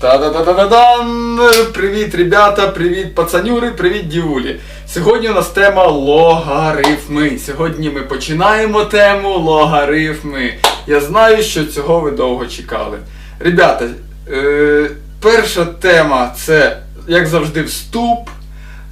Та-да-да-да-да-дан! Привіт, ребята, привіт, пацанюри, привіт, дівулі. Сьогодні у нас тема логарифми. Сьогодні ми починаємо тему логарифми. Я знаю, що цього ви довго чекали. Ребята, е, перша тема це, як завжди, вступ.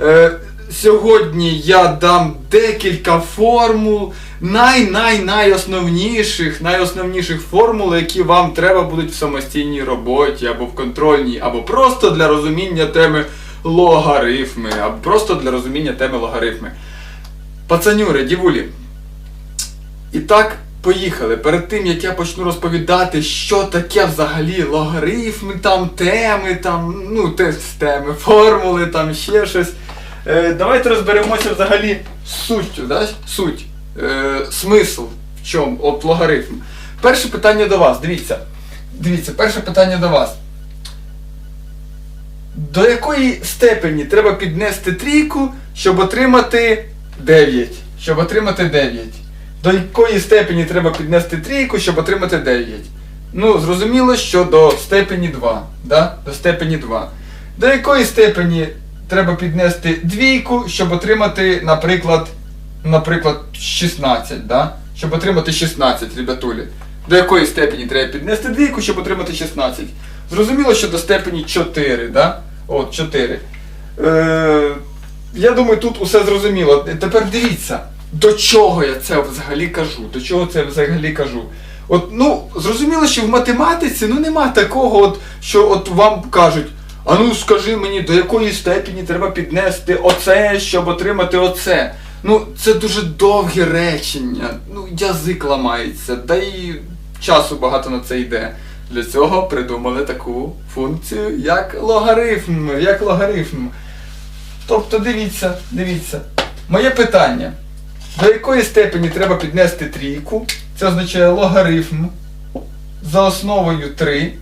Е, сьогодні я дам декілька формул, най-най-найосновніших, найосновніших формул, які вам треба будуть в самостійній роботі, або в контрольній, або просто для розуміння теми логарифми, або просто для розуміння теми логарифми. Пацанюри, дівулі. І так, поїхали. Перед тим як я почну розповідати, що таке взагалі логарифми, там теми, там, ну, те, теми, формули, там ще щось. Е, давайте розберемося взагалі з суттю, да? суть, е, смисл в чому, от логарифм. Перше питання до вас, дивіться. Дивіться, перше питання до вас. До якої степені треба піднести трійку, щоб отримати 9? Щоб отримати 9. До якої степені треба піднести трійку, щоб отримати 9? Ну, зрозуміло, що до степені 2. Да? До степені 2. До якої степені треба піднести двійку, щоб отримати, наприклад, наприклад, 16, да? Щоб отримати 16, ребятулі. До якої степені треба піднести двійку, щоб отримати 16? Зрозуміло, що до степені 4, да? От, 4. Е, я думаю, тут усе зрозуміло. Тепер дивіться, до чого я це взагалі кажу. До чого це взагалі кажу. От, ну, зрозуміло, що в математиці ну, нема такого, от, що от вам кажуть, а ну скажи мені, до якої степені треба піднести оце, щоб отримати оце. Ну, це дуже довгі речення, ну, язик ламається, да і часу багато на це йде. Для цього придумали таку функцію, як логарифм, як логарифм. Тобто дивіться, дивіться. Моє питання. До якої степені треба піднести трійку? Це означає логарифм за основою 3.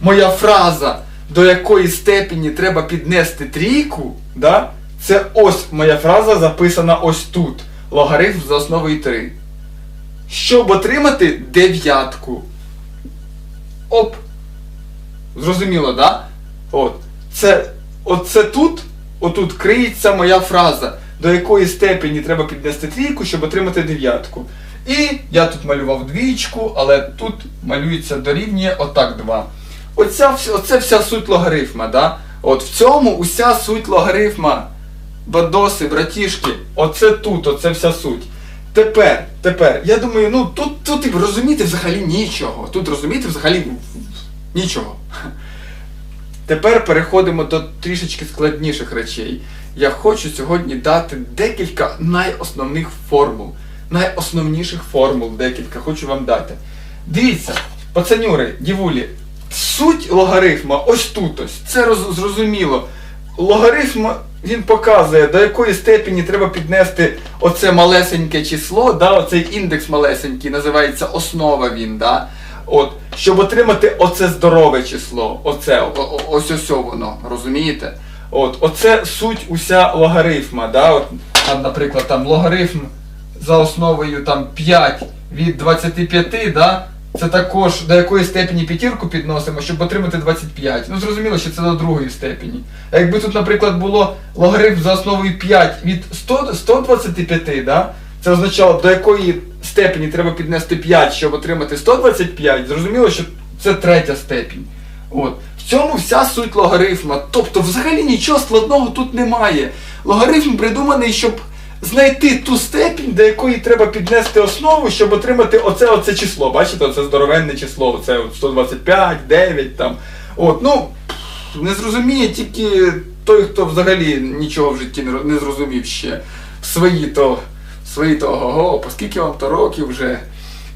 Моя фраза, до якої степені треба піднести трійку, да? це ось моя фраза записана ось тут. Логарифм за основою 3. Щоб отримати дев'ятку. Оп. Зрозуміло, да? От. Це, оце тут, отут криється моя фраза, до якої степені треба піднести трійку, щоб отримати дев'ятку. І я тут малював двічку, але тут малюється дорівнює отак 2. Оця, оце вся суть логарифма, да? От в цьому уся суть логарифма. Бадоси, братішки, оце тут, оце вся суть. Тепер, тепер, я думаю, ну тут, тут і розуміти взагалі нічого. Тут розуміти взагалі нічого. Тепер переходимо до трішечки складніших речей. Я хочу сьогодні дати декілька найосновних формул. Найосновніших формул декілька хочу вам дати. Дивіться, пацанюри, дівулі, суть логарифма ось тут ось. Це роз- зрозуміло. Логарифм він показує, до якої степені треба піднести оце малесеньке число, да, оцей індекс малесенький, називається основа він, да, от, щоб отримати оце здорове число. Оце, о- о- ось ось воно, розумієте? От, оце суть уся логарифма. Да, от, там, наприклад, там логарифм за основою там 5 від 25, да, це також до якої степені п'ятірку підносимо, щоб отримати 25. Ну зрозуміло, що це до другої степені. А якби тут, наприклад, було логарифм за основою 5 від 100, 125, да, це означало, до якої степені треба піднести 5, щоб отримати 125, зрозуміло, що це третя степінь. От. В цьому вся суть логарифма. Тобто взагалі нічого складного тут немає. Логарифм придуманий, щоб знайти ту степінь, до якої треба піднести основу, щоб отримати оце оце число. Бачите, оце здоровенне число, оце 125, 9 там. От, ну, не зрозуміє тільки той, хто взагалі нічого в житті не, зрозумів ще. Свої то, свої то, ого, по скільки вам то років вже.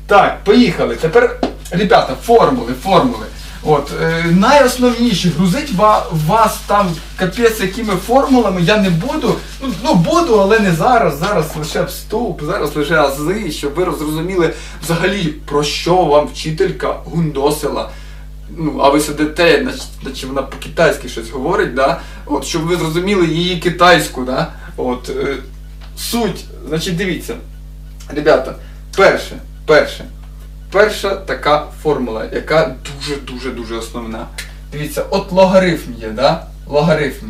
Так, поїхали. Тепер, ребята, формули, формули. От, е, найосновніші, грузить ва, вас там капець якими формулами я не буду. Ну, ну буду, але не зараз. Зараз лише вступ, зараз лише ази, щоб ви зрозуміли взагалі про що вам вчителька гундосила. Ну, а ви сидите, наче, наче вона по-китайськи щось говорить, да? От, щоб ви зрозуміли її китайську, да? От, е, суть, значить, дивіться. Ребята, перше, перше, перша така формула, яка дуже-дуже-дуже основна. Дивіться, от логарифм є, да? Логарифм.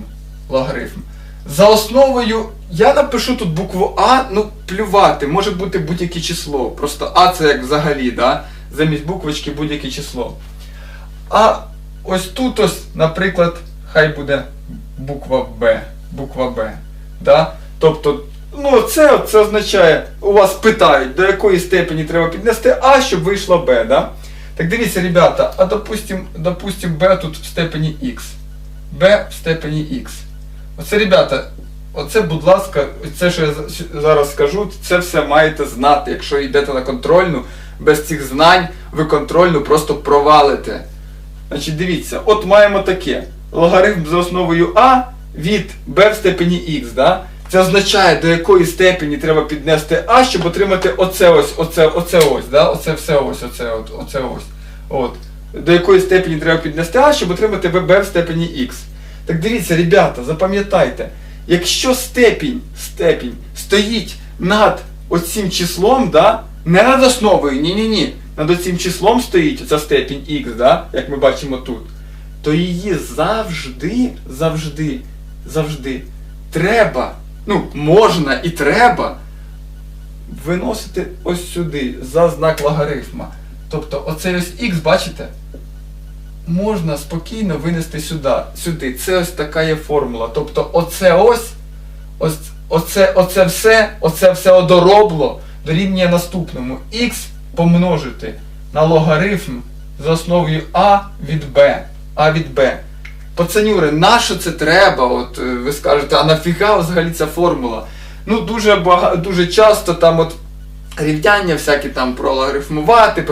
Логарифм. За основою я напишу тут букву А, ну плювати, може бути будь-яке число. Просто А це як взагалі, да? замість буквочки будь-яке число. А ось тут ось, наприклад, хай буде буква Б. Буква Б. Да? Тобто, ну це, це означає, у вас питають, до якої степені треба піднести А, щоб вийшло Б. Да? Так дивіться, ребята, а допустим, допустим B тут в степені X. B в степені X. Оце, ребята, оце, будь ласка, це, що я зараз скажу, це все маєте знати. Якщо йдете на контрольну, без цих знань ви контрольну просто провалите. Значить, дивіться, от маємо таке. Логарифм за основою А від b в степені x. Да? Це означає, до якої степені треба піднести А, щоб отримати оце ось, оце, оце ось, да? оце все ось, оце, от, оце ось. От. До якої степені треба піднести А, щоб отримати b в степені x. Так дивіться, ребята, запам'ятайте, якщо степінь, степінь стоїть над оцим числом, да? не над основою, ні-ні-ні, над оцим числом стоїть оця степінь x, да? як ми бачимо тут, то її завжди, завжди, завжди треба, ну, можна і треба виносити ось сюди, за знак логарифма. Тобто оцей ось x, бачите? можна спокійно винести сюди. сюди. Це ось така є формула. Тобто оце ось, ось оце, оце все, оце все одоробло дорівнює наступному. Х помножити на логарифм за основою А від Б. А від Б. Пацанюри, нащо це треба? От е, ви скажете, а нафіга взагалі ця формула? Ну дуже бага... дуже часто там от рівняння всякі там про логарифмувати,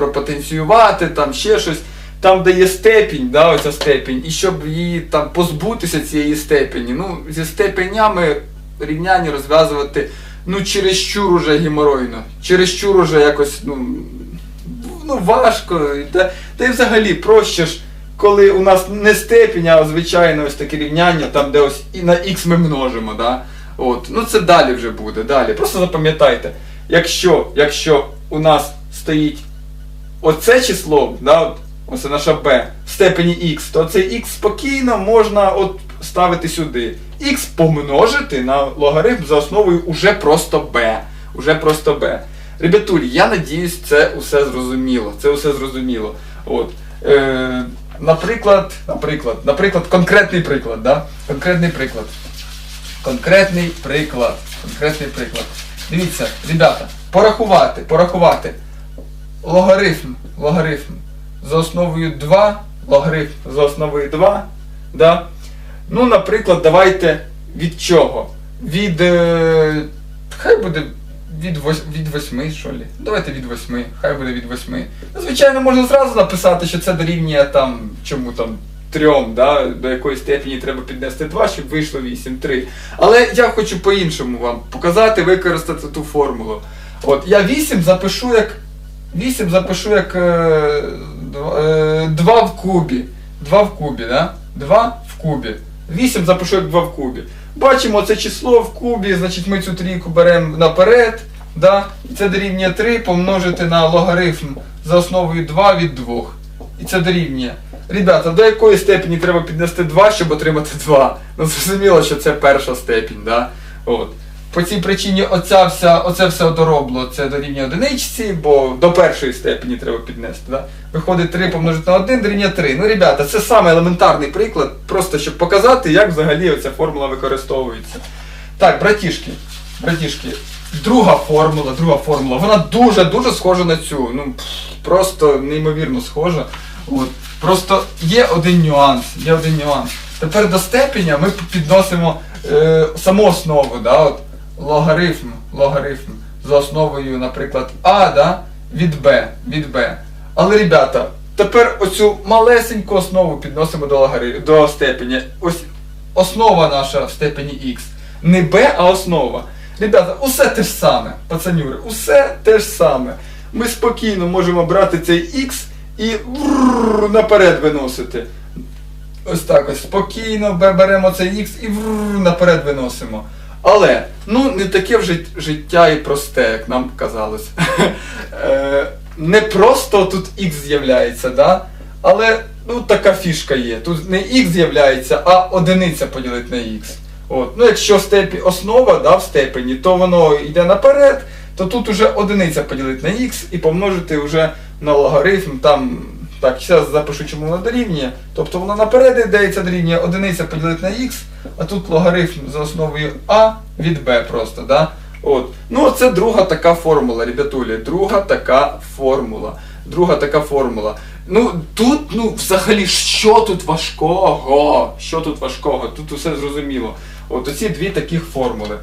там ще щось. Там, де є степінь, да, оця степінь, і щоб її там позбутися цієї степені, ну, зі степенями рівняння розв'язувати, ну, чересчур уже геморойно, чересчур уже якось, ну, ну важко. Та, та й взагалі проще ж, коли у нас не степінь, а звичайно ось таке рівняння, там, де ось і на х ми множимо, да? От. Ну це далі вже буде, далі. Просто запам'ятайте, якщо, якщо у нас стоїть оце число, да, от, ось наша b в степені x, то цей x спокійно можна от ставити сюди. x помножити на логарифм за основою уже просто b. Уже просто b. Ребятулі, я надіюсь, це усе зрозуміло. Це усе зрозуміло. От. Е, наприклад, наприклад, наприклад, конкретний приклад, да? Конкретний приклад. Конкретний приклад. Конкретний приклад. Дивіться, ребята, порахувати, порахувати. Логарифм, логарифм за основою 2, логарифм за основою 2, да? Ну, наприклад, давайте від чого? Від. Е, хай буде від, вось, від 8, що лі. Давайте від 8, хай буде від 8. Ну, звичайно, можна зразу написати, що це дорівнює там, чому там. Трьом, да, до якої степені треба піднести 2, щоб вийшло 8, 3. Але я хочу по-іншому вам показати, використати ту формулу. От, я 8 запишу як 8 запишу як е, 2 в кубі. 2 в кубі, да? 2 в кубі. 8 запишу як 2 в кубі. Бачимо це число в кубі, значить ми цю трійку беремо наперед. Да? І це дорівнює 3 помножити на логарифм за основою 2 від 2. І це дорівнює. Ребята, до якої степені треба піднести 2, щоб отримати 2? Ну зрозуміло, що це перша степінь, да? От. По цій причині оця вся, оце все доробло, це дорівнює одиничці, бо до першої степені треба піднести. Да? Виходить 3 помножити на 1 дорівнює 3. Ну, ребята, це саме елементарний приклад, просто щоб показати, як взагалі оця формула використовується. Так, братішки, братішки, друга формула, друга формула, вона дуже-дуже схожа на цю. Ну, просто неймовірно схожа. От. Просто є один нюанс, є один нюанс. Тепер до степеня ми підносимо е, саму основу, да, от, логарифм, логарифм за основою, наприклад, А да, від Б, від Б. Але, ребята, тепер оцю малесеньку основу підносимо до, логари, до степеня. Ось основа наша в степені Х. Не Б, а основа. Ребята, усе те ж саме, пацанюри, усе те ж саме. Ми спокійно можемо брати цей Х і наперед виносити. Ось так ось спокійно беремо цей Х і наперед виносимо. Але, ну, не таке вже життя і просте, як нам казалось. Е, Не просто тут Х з'являється, да? але ну така фішка є. Тут не х з'являється, а одиниця поділити на х. От. Ну, якщо степі основа да, в степені, то воно йде наперед, то тут уже одиниця поділити на х і помножити вже на логарифм. Там, так, зараз запишу, чому воно дорівнює. Тобто воно наперед йде і це дорівнює одиниця поділити на х, а тут логарифм за основою а від b просто. Да? От. Ну, це друга така формула, ребятулі. Друга така формула. Друга така формула. Ну, тут, ну, взагалі, що тут важкого? Що тут важкого? Тут усе зрозуміло. От оці дві таких формули.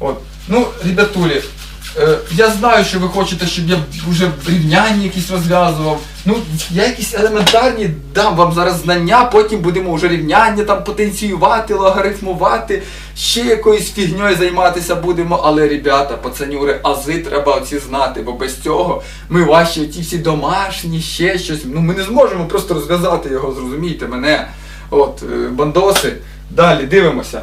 От. Ну, ребятулі, е, я знаю, що ви хочете, щоб я вже рівняння якісь розв'язував. Ну, я якісь елементарні дам вам зараз знання, потім будемо вже рівняння там потенціювати, логарифмувати, ще якоюсь фігньою займатися будемо. Але, ребята, пацанюри, ази треба оці знати, бо без цього ми ваші ті всі домашні, ще щось. Ну ми не зможемо просто розв'язати його, зрозумійте мене. От, е, бандоси. Далі дивимося.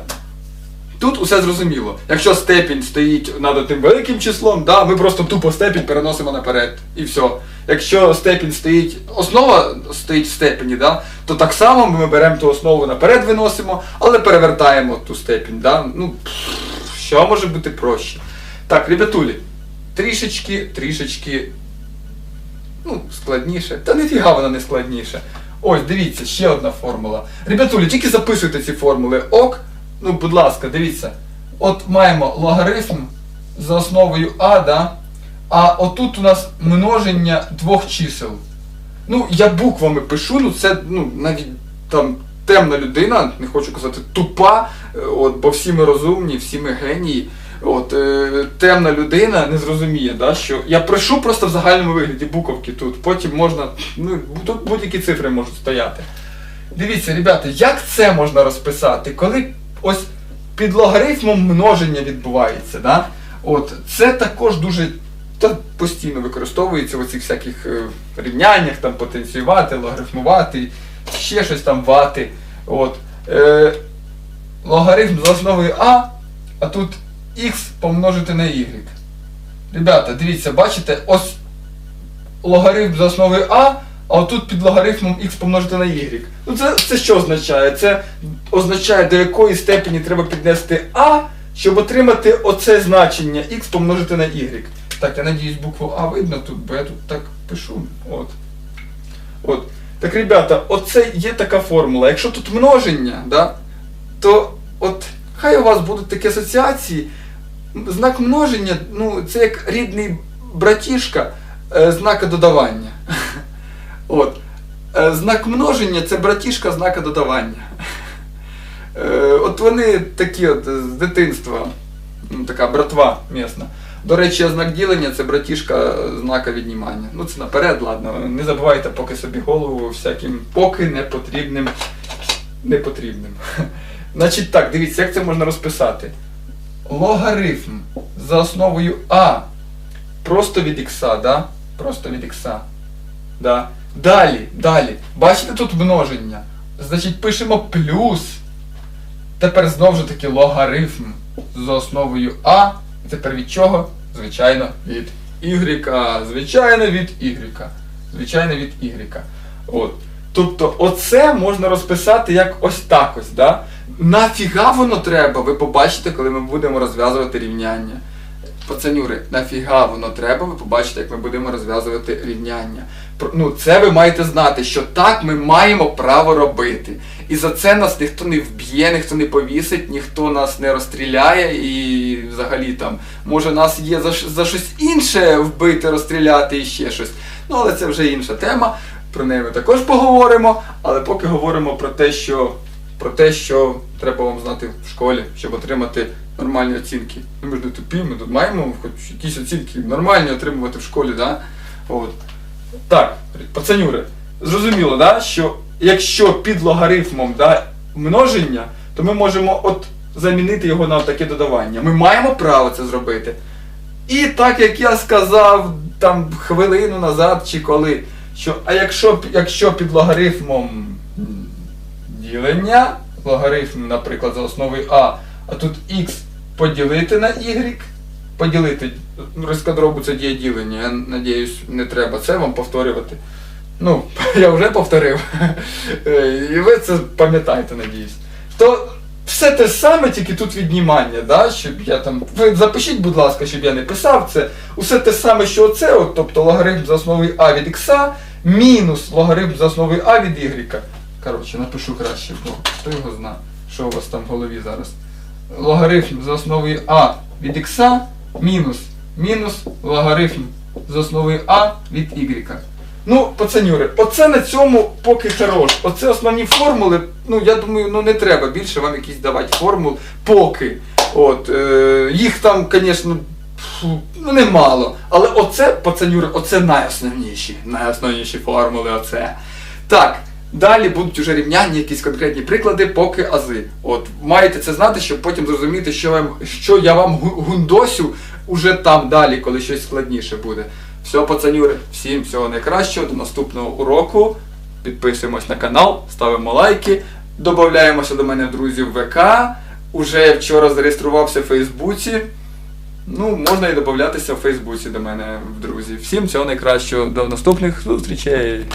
Тут усе зрозуміло. Якщо степінь стоїть над тим великим числом, да, ми просто тупо степінь переносимо наперед. І все. Якщо степінь стоїть, основа стоїть в степені, да, то так само ми беремо ту основу наперед виносимо, але перевертаємо ту степінь. Да? Ну, що може бути проще? Так, ребятулі, трішечки, трішечки ну, складніше. Та ніфіга вона не складніше. Ось, дивіться, ще одна формула. Ребятулі, тільки записуйте ці формули. Ок. Ну, будь ласка, дивіться. От маємо логарифм за основою А, да? А отут у нас множення двох чисел. Ну, я буквами пишу, ну це ну, навіть там темна людина, не хочу казати тупа, е, от, бо всі ми розумні, всі ми генії. От, е, темна людина не зрозуміє, да, що я пишу просто в загальному вигляді буковки тут. Потім можна, ну, тут будь-які цифри можуть стояти. Дивіться, ребята, як це можна розписати, коли ось під логарифмом множення відбувається, да? От, це також дуже та постійно використовується в оцих всяких е, рівняннях, там потенціювати, логарифмувати, ще щось там вати. От, е, логарифм за основою А, а тут х помножити на y. Ребята, дивіться, бачите, ось логарифм за основою А, а отут під логарифмом х помножити на y. Ну це, це що означає? Це означає, до якої степені треба піднести А, щоб отримати оце значення х помножити на y. Так, я надіюсь, букву А видно тут, бо я тут так пишу. От. От. Так, ребята, оце є така формула. Якщо тут множення, да, то от хай у вас будуть такі асоціації. Знак множення, ну, це як рідний братішка е, знака додавання. От. Е, Знак множення це братішка знака додавання. Е, От вони такі от з дитинства, ну, така братва місна. До речі, знак ділення це братішка знака віднімання. Ну це наперед, ладно. Не забувайте поки собі голову всяким поки непотрібним. Непотрібним. Значить так, дивіться, як це можна розписати. Логарифм за основою А просто від ікса, да? Просто від ікса. Да. Далі, далі. Бачите тут множення? Значить, пишемо плюс. Тепер знову ж таки логарифм за основою А. І тепер від чого? Звичайно, від Y. Звичайно, від Y. Звичайно, від Y. От. Тобто, оце можна розписати як ось так ось. Да? Нафіга воно треба? Ви побачите, коли ми будемо розв'язувати рівняння. Пацанюри, нафіга воно треба, ви побачите, як ми будемо розв'язувати рівняння. Ну, це ви маєте знати, що так ми маємо право робити. І за це нас ніхто не вб'є, ніхто не повісить, ніхто нас не розстріляє і взагалі там, може нас є за, за щось інше вбити, розстріляти і ще щось. Ну, але це вже інша тема. Про неї ми також поговоримо, але поки говоримо про те, що про те, що треба вам знати в школі, щоб отримати нормальні оцінки. Ну, ми ж не тупі, ми тут маємо хоч якісь оцінки нормальні отримувати в школі, да? Так, пацанюри, зрозуміло, да, що якщо під логарифмом да, множення, то ми можемо от замінити його на таке додавання. Ми маємо право це зробити. І так як я сказав там хвилину назад чи коли, що а якщо, якщо під логарифмом ділення, логарифм, наприклад, за основою А, а тут х поділити на y, поділити, ну, розкадробу це діє ділення, я надіюсь, не треба це вам повторювати. Ну, я вже повторив. Е, І ви це пам'ятаєте, надіюсь. То все те саме, тільки тут віднімання, да? щоб я там. Ви запишіть, будь ласка, щоб я не писав це. Усе те саме, що оце, от, тобто логарифм за основою А від Х мінус логарифм за основою А від Y. Коротше, напишу краще, бо хто його зна, що у вас там в голові зараз. Логарифм за основою А від Х мінус мінус логарифм за основою А від Y. Ну, пацанюри, оце на цьому поки хорош. Оце основні формули. Ну, я думаю, ну не треба більше вам якісь давати формул поки. От, е, їх там, звісно, ну немало. Але оце, пацанюри, оце найосновніші. Найосновніші формули, оце. Так. Далі будуть уже рівняння, якісь конкретні приклади, поки ази. От маєте це знати, щоб потім зрозуміти, що, вам, що я вам гундосю уже там далі, коли щось складніше буде. Все, пацанюри, всім всього найкращого, до наступного уроку. Підписуємось на канал, ставимо лайки, додаємося до мене в друзі в ВК. Уже я вчора зареєструвався в Фейсбуці. Ну, можна і додатися в Фейсбуці до мене в друзі. Всім всього найкращого, до наступних зустрічей.